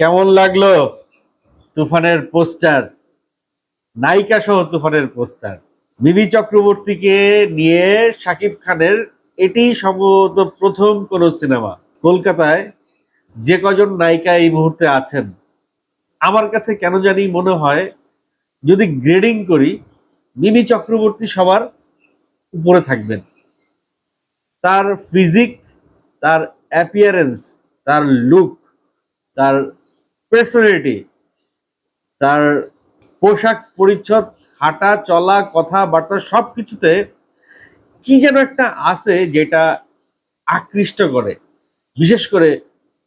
কেমন লাগল তুফানের পোস্টার? নায়িকা সহ তুফানের পোস্টার। মিমি চক্রবর্তীকে নিয়ে শাকিব খানের এটি সম্ভবত প্রথম কোন সিনেমা। কলকাতায় যে কজন নায়িকা এই মুহূর্তে আছেন, আমার কাছে কেন জানি মনে হয় যদি গ্রেডিং করি মিমি চক্রবর্তী সবার উপরে থাকবেন। তার ফিজিক তার অ্যাপিয়ারেন্স তার লুক তার পার্সোনালিটি তার পোশাক পরিচ্ছদ, হাঁটা, চলা, কথাবার্তা সব কিছুতে কি যেন একটা আছে যেটা আকৃষ্ট করে। বিশেষ করে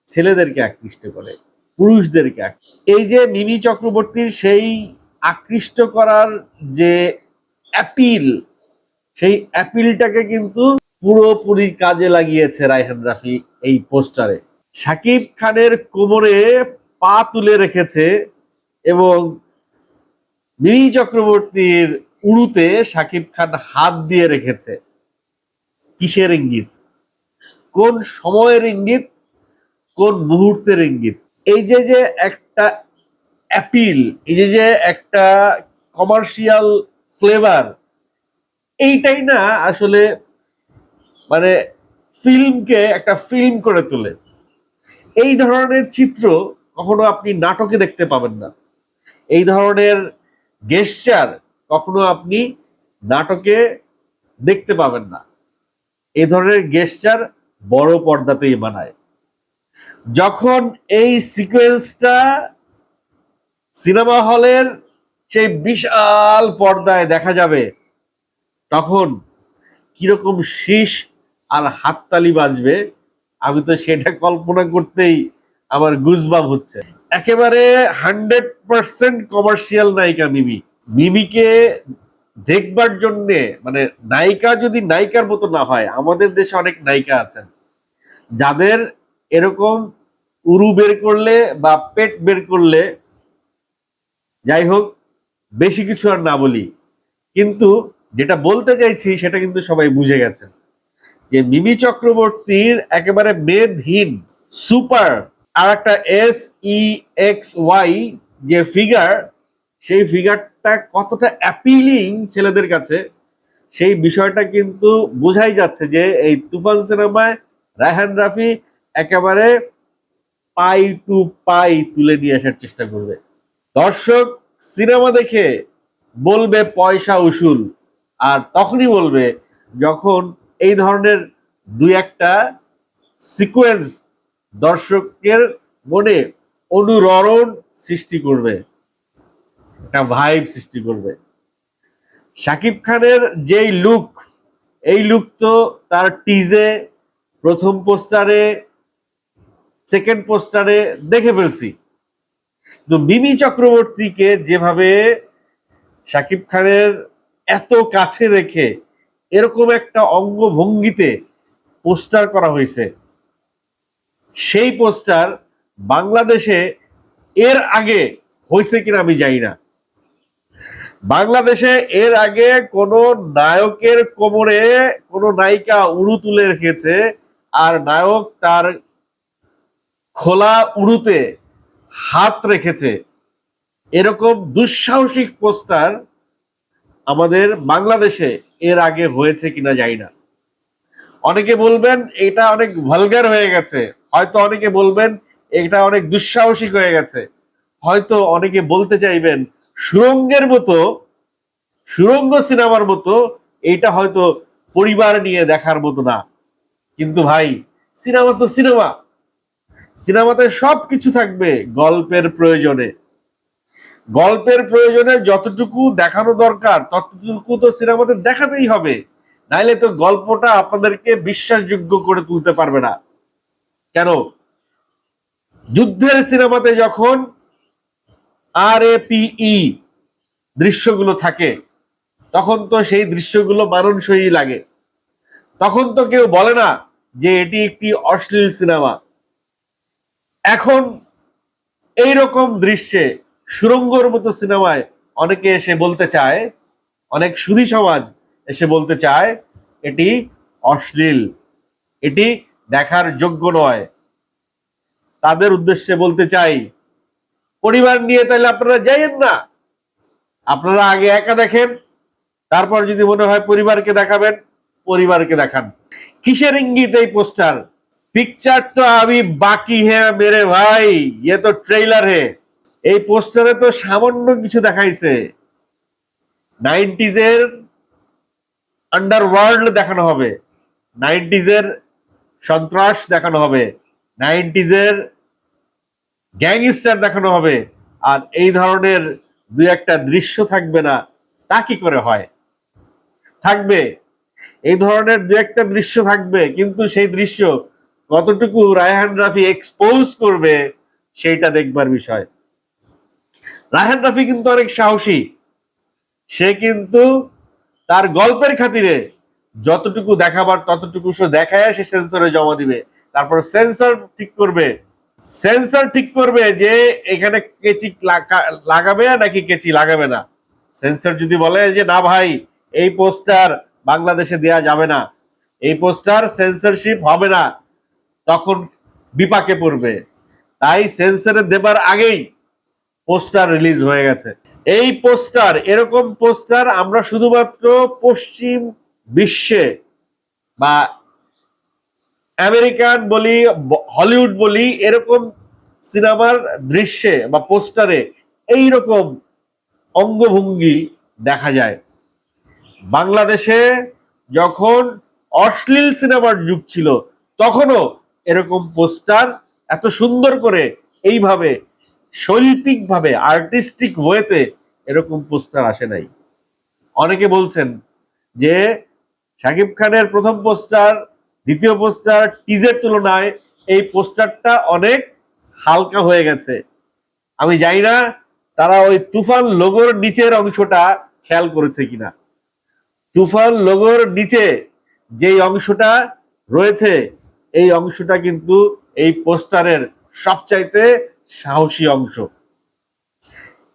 ছেলেদেরকে আকৃষ্ট করে, পুরুষদেরকে এই যে মিমি চক্রবর্তীর সেই আকৃষ্ট করার যে অ্যাপিল সেই অ্যাপিলটাকে কিন্তু পুরোপুরি কাজে লাগিয়েছে রায়হান রাফি এই পোস্টারে শাকিব খানের কোমরে পা তুলে রেখেছে এবং মিমি চক্রবর্তীর উড়ুতে শাকিব খান হাত দিয়ে রেখেছে। কিসের ইঙ্গিত? কোন সময়ের ইঙ্গিত? কোন মুহূর্তের ইঙ্গিত? এই যে যে একটা অ্যাপিল এই যে যে একটা কমার্শিয়াল ফ্লেভার এইটাই না আসলে মানে ফিল্মকে একটা ফিল্ম করে তোলে। এই ধরনের চিত্র কখনো আপনি নাটকে দেখতে পাবেন না। এই ধরনের গেস্টার কখনো আপনি নাটকে দেখতে পাবেন না। এই ধরনের গেস্টার বড় পর্দাতেই বানায় যখন এই সিকোয়েন্সটা সিনেমা হলের সেই বিশাল পর্দায় দেখা যাবে, তখন কীরকম শীষ আর হাততালি বাজবে, আমি তো সেটা কল্পনা করতেই আমার গুজবাম হচ্ছে। একেবারে হান্ড্রেড পার্সেন্ট কমার্শিয়াল নায়িকা মিমি। মিমিকে দেখবার জন্যে মানে নায়িকা যদি নায়িকার মতো না হয়, আমাদের দেশে অনেক নায়িকা আছেন। যাদের এরকম উরু বের করলে বা পেট বের করলে, যাই হোক, বেশি কিছু আর না বলি। কিন্তু যেটা বলতে চাইছি, সেটা কিন্তু সবাই বুঝে গেছেন। যে মিমি চক্রবর্তীর একেবারে মেদহীন সুপার আর একটা এস ই এক্স ওয়াই যে ফিগার সেই ফিগারটা কতটা অ্যাপিলিং ছেলেদের কাছে, সেই বিষয়টা কিন্তু বোঝাই যাচ্ছে যে এই তুফান সিনেমায় রায়হান রাফি একেবারে পাই টু পাই তুলে নিয়ে আসার চেষ্টা করবে। দর্শক, সিনেমা দেখে বলবে পয়সা উসুল, আর তখনই বলবে যখন এই ধরনের দুই একটা সিকোয়েন্স দর্শকের মনে অনুরণ সৃষ্টি করবে, একটা ভাইব সৃষ্টি করবে। শাকিব খানের যেই লুক এই লুক তো তার টিজে প্রথম পোস্টারে সেকেন্ড পোস্টারে দেখে ফেলছি। তো মিমি চক্রবর্তীকে যেভাবে শাকিব খানের এত কাছে রেখে এরকম একটা অঙ্গভঙ্গিতে পোস্টার করা হয়েছে সেই পোস্টার বাংলাদেশে এর আগে হয়েছে কিনা আমি জানি না। বাংলাদেশে এর আগে কোন নায়কের কোমরে কোন নায়িকা উড়ু তুলে রেখেছে আর নায়ক তার খোলা উড়ুতে হাত রেখেছে। এরকম দুঃসাহসিক পোস্টার আমাদের বাংলাদেশে এর আগে হয়েছে কিনা জানি না। অনেকে বলবেন, এটা অনেক ভালগার হয়ে গেছে। হয়তো অনেকে বলবেন, এটা অনেক দুঃসাহসিক হয়ে গেছে। হয়তো অনেকে বলতে চাইবেন, সুরঙ্গের মতো, সুরঙ্গ সিনেমার মতো এইটা হয়তো পরিবার নিয়ে দেখার মতো না। কিন্তু ভাই, সিনেমা তো সিনেমা। সিনেমাতে সব কিছু থাকবে গল্পের প্রয়োজনে। গল্পের প্রয়োজনে যতটুকু দেখানো দরকার, ততটুকু তো সিনেমাতে দেখাতেই হবে। নাইলে তো গল্পটা আপনাদেরকে বিশ্বাসযোগ্য করে তুলতে পারবে না। কেন? যুদ্ধের সিনেমাতে যখন আর এ পিই দৃশ্যগুলো থাকে, তখন তো সেই দৃশ্যগুলো মানানসই লাগে। তখন তো কেউ বলে না যে এটি একটি অশ্লীল সিনেমা। এখন এই রকম দৃশ্যে সুরঙ্গর মতো সিনেমায় অনেকে এসে বলতে চায়, অনেক সুধী সমাজ এসে বলতে চায়, এটি অশ্লীল। এটি দেখার যোগ্য নয়। তাদের উদ্দেশ্যে বলতে চাই, পরিবার নিয়ে তাহলে আপনারা যাইয়েন না। আপনারা আগে একা দেখেন, তারপর যদি মনে হয় পরিবারকে দেখাবেন, পরিবারকে দেখান। কিসের ইঙ্গিত এই পোস্টার? পিকচার তো আমি বাকি হ্যাঁ মেরে ভাই ইয়ে তো ট্রেইলার হে। এই পোস্টারে তো সামান্য কিছু দেখাইছে। নাইনটিজ এর আন্ডারওয়ার্ল্ড দেখানো হবে। নাইনটিজ এর সন্ত্রাস দেখানো হবে নাইনটিজের গ্যাংস্টার দেখানো হবে, আর এই ধরনের দুই একটা দৃশ্য থাকবে না, তা কি করে হয়? থাকবে, এই ধরনের দু একটা দৃশ্য থাকবে, কিন্তু সেই দৃশ্য কতটুকু রায়হান রাফি এক্সপোজ করবে, সেইটা দেখবার বিষয়। রায়হান রাফি কিন্তু অনেক সাহসী, সে কিন্তু তার গল্পের খাতিরে যতটুকু দেখাবার, ততটুকু সে দেখায়, সে সেন্সরে জমা দিবে। তারপর সেন্সর ঠিক করবে। সেন্সর ঠিক করবে যে এখানে কেচি লাগা- লাগাবে নাকি কেচি লাগাবে না। সেন্সর যদি বলে যে, না ভাই, এই পোস্টার বাংলাদেশে দেয়া যাবে না। এই পোস্টার সেন্সরশিপ হবে না। তখন বিপাকে পড়বে। তাই সেন্সরে দেবার আগেই পোস্টার রিলিজ হয়ে গেছে। এই পোস্টার, এরকম পোস্টার আমরা শুধুমাত্র পশ্চিম বিশ্বে বা আমেরিকান বলি, হলিউড বলি, এরকম সিনেমার দৃশ্যে বা পোস্টারে এই রকম অঙ্গভঙ্গি দেখা যায়। বাংলাদেশে যখন অশ্লীল সিনেমার যুগ ছিল, তখনও এরকম পোস্টার এত সুন্দর করে এইভাবে শৈল্পিক ভাবে আর্টিস্টিক ওয়েতে এরকম পোস্টার আসে নাই। অনেকে বলছেন যে শাকিব খানের প্রথম পোস্টার, দ্বিতীয় পোস্টার টিজের তুলনায় এই পোস্টারটা অনেক হালকা হয়ে গেছে। আমি জানি না তারা ওই তুফান লোগোর নিচের অংশটা খেয়াল করেছে কিনা। তুফান লোগোর নিচে যেই অংশটা রয়েছে, এই অংশটা কিন্তু এই পোস্টারের সবচাইতে সাহসী অংশ।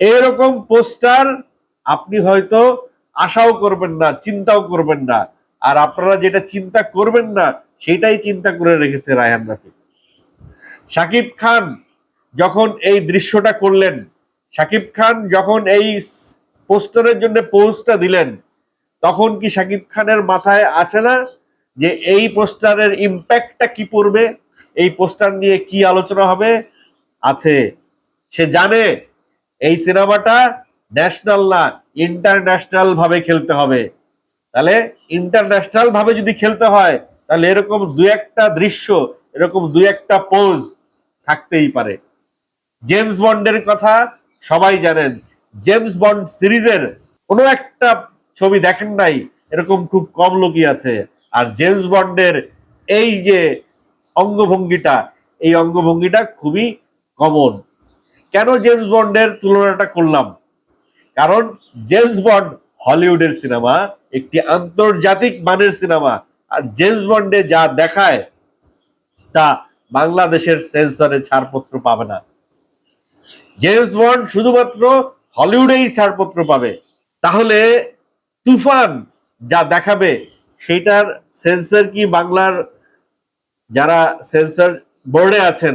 এরকম পোস্টার আপনি হয়তো আশাও করবেন না, চিন্তাও করবেন না। আর আপনারা যেটা চিন্তা করবেন না, সেটাই চিন্তা করে রেখেছে রায়হান রাফি। শাকিব খান যখন এই দৃশ্যটা করলেন, শাকিব খান যখন এই পোস্টারের জন্য পোস্টটা দিলেন, তখন কি শাকিব খানের মাথায় আসে না যে এই পোস্টারের ইম্প্যাক্টটা কি পড়বে? এই পোস্টার নিয়ে কি আলোচনা হবে? আছে, সে জানে এই সিনেমাটা ন্যাশনাল না ইন্টারন্যাশনাল ভাবে খেলতে হবে। তাহলে ইন্টারন্যাশনাল ভাবে যদি খেলতে হয়, তাহলে এরকম দু একটা দৃশ্য, এরকম দু একটা পোজ থাকতেই পারে। জেমস বন্ডের কথা সবাই জানেন। জেমস বন্ড সিরিজের কোনো একটা ছবি দেখেন নাই, এরকম খুব কম লোকই আছে। আর জেমস বন্ডের এই যে অঙ্গভঙ্গিটা, এই অঙ্গভঙ্গিটা খুবই কমন কেন জেমস বন্ডের তুলনাটা করলাম? কারণ জেমস বন্ড হলিউডের সিনেমা একটি আন্তর্জাতিক মানের সিনেমা। আর জেমস বন্ডে যা দেখায়, তা বাংলাদেশের সেন্সরে ছাড়পত্র পাবে না। জেমস বন্ড শুধুমাত্র হলিউডেই ছাড়পত্র পাবে। তাহলে তুফান যা দেখাবে সেটার সেন্সর কি বাংলার যারা সেন্সর বোর্ডে আছেন,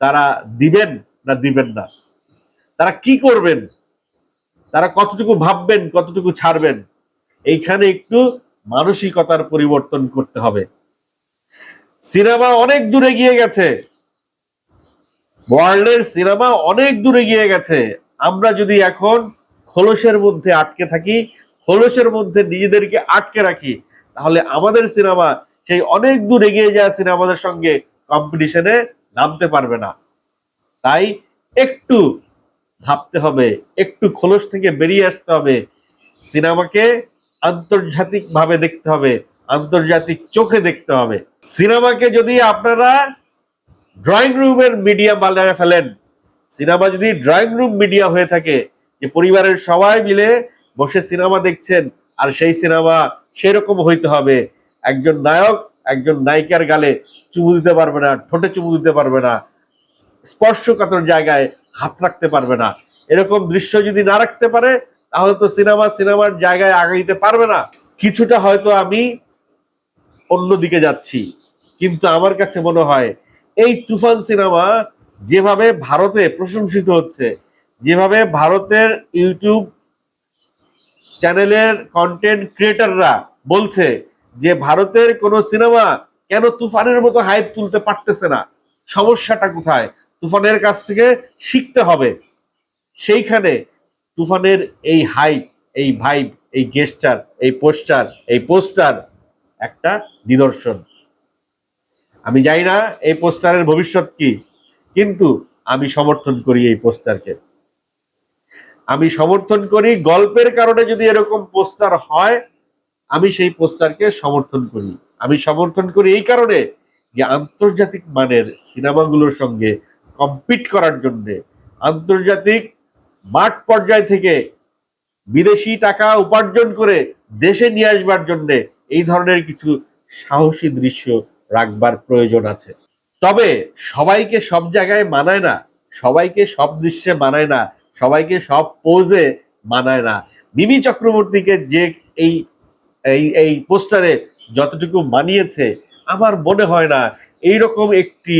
তারা দিবেন না দিবেন না? তারা কি করবেন? তারা কতটুকু ভাববেন, কতটুকু ছাড়বেন? এইখানে একটু মানসিকতার পরিবর্তন করতে হবে। সিনেমা অনেক দূরে গিয়ে গেছে। ওয়ার্ল্ডের সিনেমা অনেক দূরে গিয়ে গেছে। আমরা যদি এখন খোলসের মধ্যে আটকে থাকি, খোলসের মধ্যে নিজেদেরকে আটকে রাখি, তাহলে আমাদের সিনেমা সেই অনেক দূর এগিয়ে যাওয়া সিনেমাদের সঙ্গে কম্পিটিশনে নামতে পারবে না। তাই একটু ভাবতে হবে, একটু খোলস থেকে বেরিয়ে আসতে হবে। সিনেমাকে আন্তর্জাতিক ভাবে দেখতে হবে, আন্তর্জাতিক চোখে দেখতে হবে। সিনেমাকে যদি আপনারা ড্রয়িং রুমের মিডিয়া বানায় ফেলেন, সিনেমা যদি ড্রয়িং রুম মিডিয়া হয়ে থাকে, যে পরিবারের সবাই মিলে বসে সিনেমা দেখছেন, আর সেই সিনেমা সেরকম হইতে হবে। একজন নায়ক, একজন নায়িকার গালে চুমু দিতে পারবে না, ঠোঁটে চুমু দিতে পারবে না, স্পর্শকাতর জায়গায় হাত রাখতে পারবে না। এরকম দৃশ্য যদি না রাখতে পারে তাহলে তো সিনেমা সিনেমার জায়গায় আগাইতে পারবে না। কিছুটা হয়তো আমি অন্যদিকে যাচ্ছি। কিন্তু আমার কাছে মনে হয়, এই তুফান সিনেমা যেভাবে ভারতে প্রশংসিত হচ্ছে, যেভাবে ভারতের ইউটিউব চ্যানেলের কন্টেন্ট ক্রিয়েটাররা বলছে যে ভারতের কোন সিনেমা কেন তুফানের মতো হাইপ তুলতে পারতেছে না, সমস্যাটা কোথায়? তুফানের কাছ থেকে শিখতে হবে। সেইখানে তুফানের এই হাইপ এই ভাইব এই গেস্টার এই পোস্টার এই পোস্টার একটা নিদর্শন। আমি জানি না এই পোস্টারের ভবিষ্যৎ কি, কিন্তু আমি সমর্থন করি এই পোস্টারকে আমি সমর্থন করি গল্পের কারণে যদি এরকম পোস্টার হয়, আমি সেই পোস্টারকে সমর্থন করি। আমি সমর্থন করি এই কারণে যে আন্তর্জাতিক মানের সিনেমাগুলোর সঙ্গে কম্পিট করার জন্য, আন্তর্জাতিক মাঠ পর্যায় থেকে বিদেশি টাকা উপার্জন করে দেশে নিয়ে আসবার জন্য এই ধরনের কিছু সাহসী দৃশ্য রাখবার প্রয়োজন আছে। তবে সবাইকে সব জায়গায় মানায় না, সবাইকে সব দৃশ্যে মানায় না, সবাইকে সব পোজে মানায় না। মিমি চক্রবর্তীকে যে এই এই এই পোস্টারে যতটুকু মানিয়েছে, আমার মনে হয় না, এইরকম একটি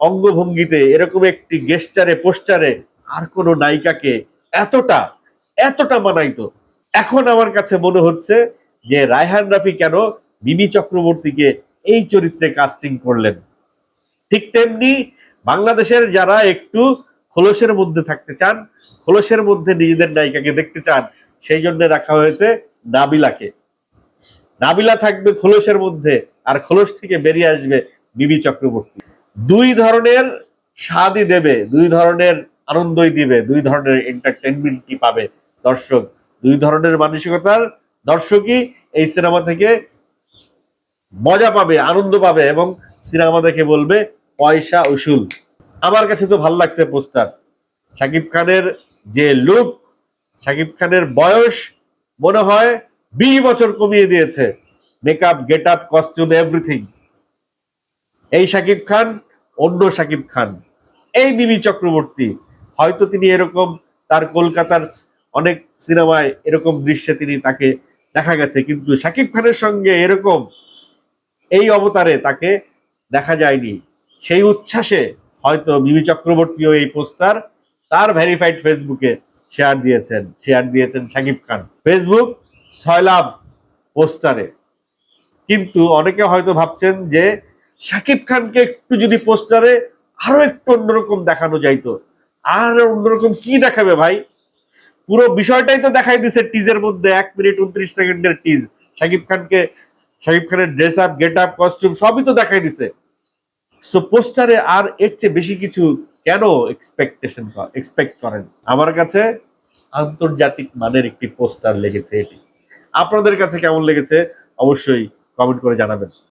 অঙ্গভঙ্গিতে, এরকম একটি গেস্টারে পোস্টারে আর কোনো নায়িকাকে এতটা এতটা মানাইতো। এখন আমার কাছে মনে হচ্ছে যে রায়হান রাফি কেন মিমি চক্রবর্তীকে এই চরিত্রে কাস্টিং করলেন? ঠিক তেমনি বাংলাদেশের যারা একটু খোলসের মধ্যে থাকতে চান, খোলসের মধ্যে নিজেদের নায়িকাকে দেখতে চান, সেই জন্য রাখা হয়েছে নাবিলাকে। নাবিলা থাকবে খোলসের মধ্যে আর খোলস থেকে বেরিয়ে আসবে বিবি চক্রবর্তী। দুই ধরনের স্বাদই দেবে, দুই ধরনের আনন্দই দিবে, দুই ধরনের এন্টারটেনমেন্টই পাবে দর্শক। দুই ধরনের মানসিকতার দর্শকই এই সিনেমা থেকে মজা পাবে, আনন্দ পাবে এবং সিনেমা দেখে বলবে, পয়সা উসুল। আমার কাছে তো ভালো লাগছে পোস্টার শাকিব খানের যে লুক শাকিব খানের বয়স মনে হয় বিশ বছর কমিয়ে দিয়েছে। Makeup get up costume everything এই শাকিব খান, অন্য শাকিব খান। এই মিমি চক্রবর্তী। হয়তো তিনি এরকম তার কলকাতার অনেক সিনেমায় এরকম দৃশ্যে তিনি তাকে দেখা গেছে, কিন্তু শাকিব খানের সঙ্গে এরকম এই অবতারে তাকে দেখা যায়নি। সেই উচ্ছ্বাসে হয়তো বিবি চক্রবর্তীও এই পোস্টার তার ভেরিফাইড ফেসবুকে শেয়ার দিয়েছেন শেয়ার দিয়েছেন শাকিব খান। ফেসবুক লাভ পোস্টারে। কিন্তু অনেকে হয়তো ভাবছেন যে শাকিব খানকে একটু যদি পোস্টারে আরও একটু অন্যরকম দেখানো যাইতো আর অন্যরকম কি দেখাবে ভাই? পুরো বিষয়টাই তো দেখাই দিছে টিজের মধ্যে, এক মিনিট উনত্রিশ সেকেন্ডের টিজ শাকিব খানকে, শাকিব খানের dress up get up costume সবই তো দেখাই দিছে। সো পোস্টারে আর এর চেয়ে বেশি কিছু কেন এক্সপেকটেশন এক্সপেক্ট করেন? আমার কাছে আন্তর্জাতিক মানের একটি পোস্টার লেগেছে এটি। আপনাদের কাছে কেমন লেগেছে? অবশ্যই কমেন্ট করে জানাবেন।